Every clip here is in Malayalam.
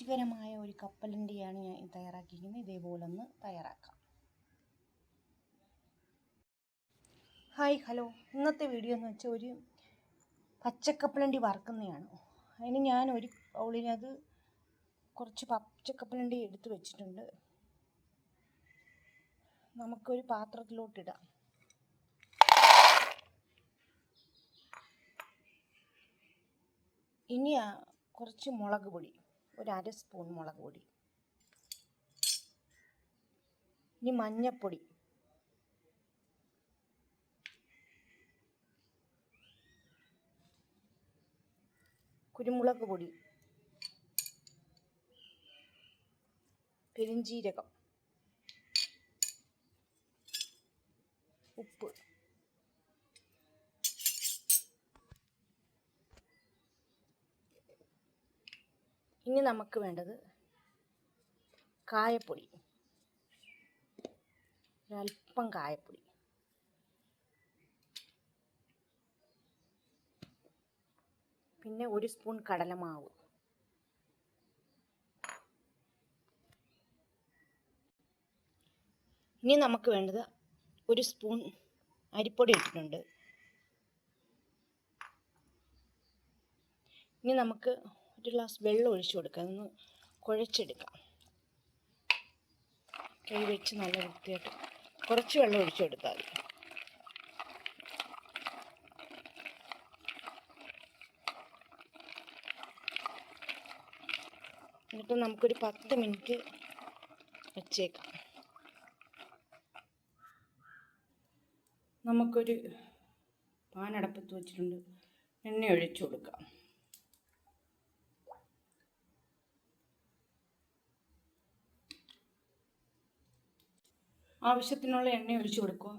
രുചികരമായ ഒരു കപ്പലണ്ടിയാണ് ഞാൻ തയ്യാറാക്കിയിരിക്കുന്നത്. ഇതേപോലെ ഒന്ന് തയ്യാറാക്കാം. Hi hello. ഇന്നത്തെ വീഡിയോ എന്ന് വെച്ചാൽ ഒരു പച്ചക്കപ്പലണ്ടി വറുക്കുന്നതാണ്. അതിന് ഞാൻ ഒരു ബൗളിനത് കുറച്ച് പച്ചക്കപ്പലണ്ടി എടുത്ത് വെച്ചിട്ടുണ്ട്. നമുക്കൊരു പാത്രത്തിലോട്ടിടാം ഇനി കുറച്ച് മുളക് പൊടി. ഒരു അര സ്പൂൺ മുളക് പൊടി. ഇനി മഞ്ഞപ്പൊടി. കുരുമുളക് പൊടി. പെരിഞ്ചീരകം ഉപ്പ്. ഇനി നമുക്ക് വേണ്ടത് കായപ്പൊടി. ഒരല്പം കായപ്പൊടി. പിന്നെ ഒരു സ്പൂൺ കടലമാവ്. ഇനി നമുക്ക് വേണ്ടത് ഒരു സ്പൂൺ അരിപ്പൊടി ഇട്ടിട്ടുണ്ട്. ഇനി നമുക്ക് ഒരു ഗ്ലാസ് വെള്ളം ഒഴിച്ചു കൊടുക്കുക ഒന്ന് കുഴച്ചെടുക്കാം. കൈ വെച്ച് നല്ല വൃത്തിയായിട്ട് കുറച്ച് വെള്ളം ഒഴിച്ചു കൊടുത്താൽ മതി. എന്നിട്ട് നമുക്കൊരു പത്ത് മിനിറ്റ് വെച്ചേക്കാം. നമുക്കൊരു പാനടപ്പത്ത് വെച്ചിട്ടുണ്ട്. എണ്ണ ഒഴിച്ചു കൊടുക്കാം. ആവശ്യത്തിനുള്ള എണ്ണ ഒഴിച്ചു കൊടുക്കുക.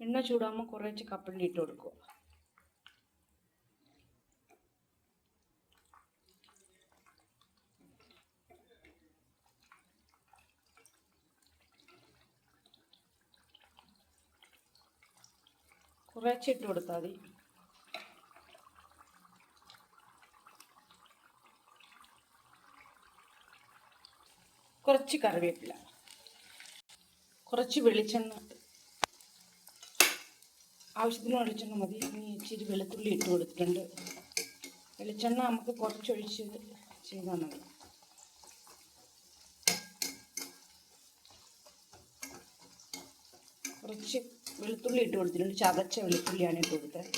എണ്ണ ചൂടാകുമ്പോൾ കുറച്ച് കപ്പലണ്ടി ഇട്ട് കൊടുക്കുക. കുറച്ച് ഇട്ട് കൊടുത്താൽ മതി. കുറച്ച് കറിവേപ്പില. കുറച്ച് വെളിച്ചെണ്ണ. ആവശ്യത്തിന് വെളിച്ചെണ്ണ മതി. ഇനി ഇച്ചിരി വെളുത്തുള്ളി ഇട്ട് കൊടുത്തിട്ടുണ്ട്. വെളിച്ചെണ്ണ നമുക്ക് കുറച്ചൊഴിച്ച് ചെയ്താൽ മതി. കുറച്ച് വെളുത്തുള്ളി ഇട്ട് കൊടുത്തിട്ടുണ്ട്. ചതച്ച വെളുത്തുള്ളിയാണ് ഇട്ട് കൊടുത്തത്.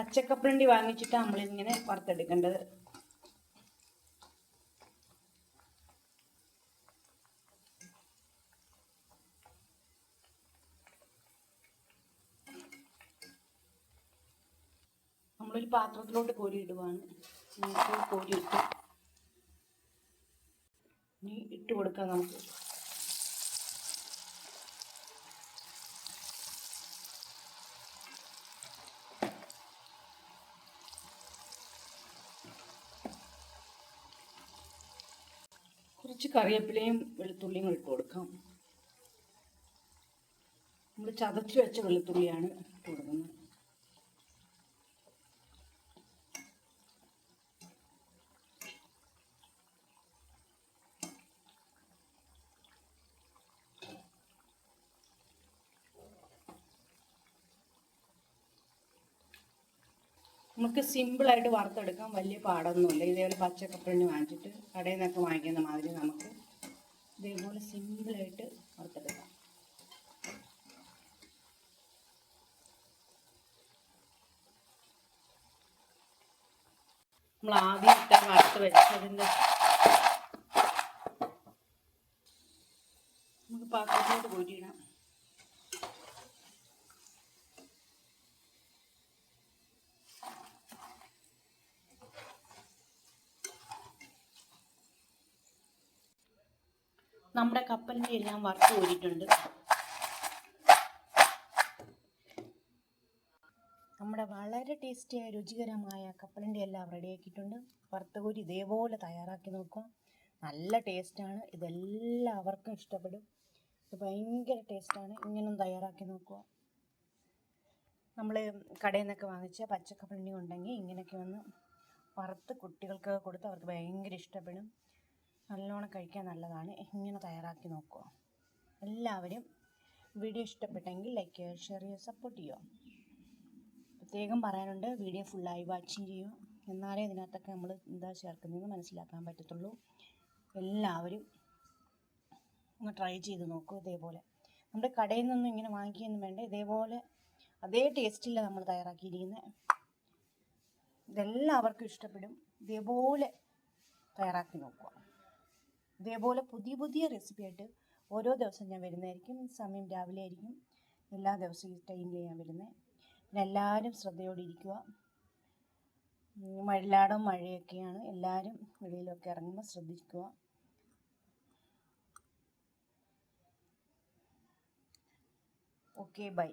പച്ചക്കപ്പലണ്ടി വാങ്ങിച്ചിട്ട് നമ്മളിങ്ങനെ വറുത്തെടുക്കേണ്ടത്. നമ്മളൊരു പാത്രത്തിലോട്ട് കോരി ഇടുവാണ്. നമുക്ക് കോരി ഇട്ട് ഇനി ഇട്ട് കൊടുക്കാം നമുക്ക്. കുറച്ച് കറിവേപ്പിലയും വെളുത്തുള്ളിയും ഇട്ട് കൊടുക്കാം. നമ്മൾ ചതച്ച് വെച്ച വെളുത്തുള്ളിയാണ് ഇട്ട് കൊടുക്കുന്നത്. നമുക്ക് സിമ്പിളായിട്ട് വറുത്തെടുക്കാം വലിയ പാടൊന്നുമില്ല. ഇതേപോലെ പച്ചക്കപ്പഴഞ്ഞ് വാങ്ങിച്ചിട്ട് കടയിൽ നിന്നൊക്കെ വാങ്ങിക്കുന്ന മാതിരി നമുക്ക് ഇതേപോലെ സിമ്പിളായിട്ട് വറുത്തെടുക്കാം. നമ്മൾ ആദ്യം ഇട്ട വറുത്ത് വെച്ചതിന്റെ നമുക്ക് പാത്രത്തിലോട്ട് കോരിയിടാം നമ്മുടെ കപ്പലിന്റെ എല്ലാം വറുത്ത് കോരിയിട്ടുണ്ട് നമ്മുടെ വളരെ ടേസ്റ്റിയായ രുചികരമായ കപ്പലിന്റെ എല്ലാം റെഡിയാക്കിയിട്ടുണ്ട് വറുത്ത് കോരി ഇതേപോലെ തയ്യാറാക്കി നോക്കുക നല്ല ടേസ്റ്റാണ് ഇതെല്ലാവർക്കും ഇഷ്ടപ്പെടും. ഇത് ഭയങ്കര ടേസ്റ്റാണ് ഇങ്ങനെ തയ്യാറാക്കി നോക്കുക നമ്മൾ കടയിൽ നിന്നൊക്കെ വാങ്ങിച്ച പച്ചക്കപ്പലിന്റെ ഉണ്ടെങ്കിൽ ഇങ്ങനെയൊക്കെ ഒന്ന് വറുത്ത് കുട്ടികൾക്കൊക്കെ കൊടുത്ത് അവർക്ക് ഭയങ്കര ഇഷ്ടപ്പെടും. നല്ലോണം കഴിക്കാൻ നല്ലതാണ്. ഇങ്ങനെ തയ്യാറാക്കി നോക്കുക. എല്ലാവരും വീഡിയോ ഇഷ്ടപ്പെട്ടെങ്കിൽ ലൈക്ക് ചെയ്യുക ഷെയർ ചെയ്യുക സപ്പോർട്ട് ചെയ്യുക. പ്രത്യേകം പറയാനുണ്ട് വീഡിയോ ഫുള്ളായി വാച്ചിങ് ചെയ്യുക എന്നാലേ ഇതിനകത്തൊക്കെ നമ്മൾ എന്താ ചേർക്കുന്നതെന്ന് മനസ്സിലാക്കാൻ പറ്റത്തുള്ളൂ. എല്ലാവരും ഒന്ന് ട്രൈ ചെയ്ത് നോക്കൂ ഇതേപോലെ. നമ്മുടെ കടയിൽ നിന്നും ഇങ്ങനെ വാങ്ങിക്കുകയൊന്നും വേണ്ട. ഇതേപോലെ അതേ ടേസ്റ്റില്ല നമ്മൾ തയ്യാറാക്കിയിരിക്കുന്നത്. ഇതെല്ലാവർക്കും ഇഷ്ടപ്പെടും. ഇതേപോലെ തയ്യാറാക്കി നോക്കുക. ഇതേപോലെ പുതിയ പുതിയ റെസിപ്പി ആയിട്ട് ഓരോ ദിവസം ഞാൻ വരുന്നതായിരിക്കും. സമയം രാവിലെ ആയിരിക്കും. എല്ലാ ദിവസവും ഈ ടൈമിൽ ഞാൻ വരുന്നത് പിന്നെ എല്ലാവരും ശ്രദ്ധയോടെ ഇരിക്കുക. മഴലാടം മഴയൊക്കെയാണ്. എല്ലാവരും വെളിയിലൊക്കെ ഇറങ്ങുമ്പോൾ ശ്രദ്ധിക്കുക. Okay bye